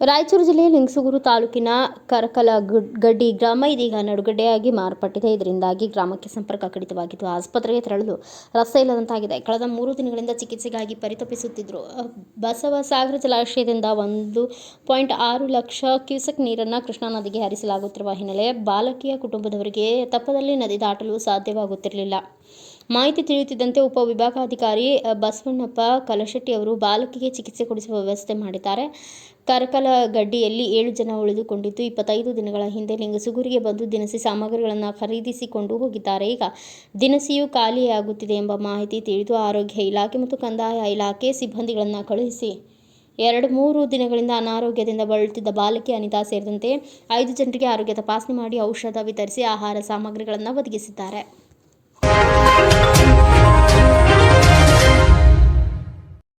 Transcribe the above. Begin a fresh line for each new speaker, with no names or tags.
ರಾಯಚೂರು ಜಿಲ್ಲೆಯ ಲಿಂಗಸೂಗೂರು ತಾಲೂಕಿನ ಕರಕಲ ಗುಡ್- ಗಡ್ಡಿ ಗ್ರಾಮ ಇದೀಗ ನಡುಗಡ್ಡೆಯಾಗಿ ಮಾರ್ಪಟ್ಟಿದೆ. ಇದರಿಂದಾಗಿ ಗ್ರಾಮಕ್ಕೆ ಸಂಪರ್ಕ ಕಡಿತವಾಗಿದ್ದು ಆಸ್ಪತ್ರೆಗೆ ತೆರಳಲು ರಸ್ತೆ ಇಲ್ಲದಂತಾಗಿದೆ. ಕಳೆದ ಮೂರು ದಿನಗಳಿಂದ ಚಿಕಿತ್ಸೆಗಾಗಿ ಪರಿತಪಿಸುತ್ತಿದ್ದರು ಬಸವ ಸಾಗರ ಜಲಾಶಯದಿಂದ ಒಂದು ಪಾಯಿಂಟ್ ಆರು ಲಕ್ಷ ಕ್ಯೂಸೆಕ್ ನೀರನ್ನು ಕೃಷ್ಣಾ ನದಿಗೆ ಹರಿಸಲಾಗುತ್ತಿರುವ ಹಿನ್ನೆಲೆ ಬಾಲಕಿಯ ಕುಟುಂಬದವರಿಗೆ ತಪ್ಪದಲ್ಲಿ ನದಿ ದಾಟಲು ಸಾಧ್ಯವಾಗುತ್ತಿರಲಿಲ್ಲ. ಮಾಹಿತಿ ತಿಳಿಯುತ್ತಿದ್ದಂತೆ ಉಪವಿಭಾಗಾಧಿಕಾರಿ ಬಸವಣ್ಣಪ್ಪ ಕಲಶೆಟ್ಟಿ ಅವರು ಬಾಲಕಿಗೆ ಚಿಕಿತ್ಸೆ ಕೊಡಿಸುವ ವ್ಯವಸ್ಥೆ ಮಾಡಿದ್ದಾರೆ. ಕರಕಲ ಗಡ್ಡಿಯಲ್ಲಿ ಏಳು ಜನ ಉಳಿದುಕೊಂಡಿದ್ದು, ಇಪ್ಪತ್ತೈದು ದಿನಗಳ ಹಿಂದೆ ಲಿಂಗಸುಗೂರಿಗೆ ಬಂದು ದಿನಸಿ ಸಾಮಗ್ರಿಗಳನ್ನು ಖರೀದಿಸಿಕೊಂಡು ಹೋಗಿದ್ದಾರೆ. ಈಗ ದಿನಸಿಯು ಖಾಲಿಯಾಗುತ್ತಿದೆ ಎಂಬ ಮಾಹಿತಿ ತಿಳಿದು ಆರೋಗ್ಯ ಇಲಾಖೆ ಮತ್ತು ಕಂದಾಯ ಇಲಾಖೆ ಸಿಬ್ಬಂದಿಗಳನ್ನು ಕಳುಹಿಸಿ ಎರಡು ಮೂರು ದಿನಗಳಿಂದ ಅನಾರೋಗ್ಯದಿಂದ ಬಳಲುತ್ತಿದ್ದ ಬಾಲಕಿ ಅನಿತಾ ಸೇರಿದಂತೆ ಐದು ಜನರಿಗೆ ಆರೋಗ್ಯ ತಪಾಸಣೆ ಮಾಡಿ ಔಷಧ ವಿತರಿಸಿ ಆಹಾರ ಸಾಮಗ್ರಿಗಳನ್ನು ಒದಗಿಸಿದ್ದಾರೆ. thank you.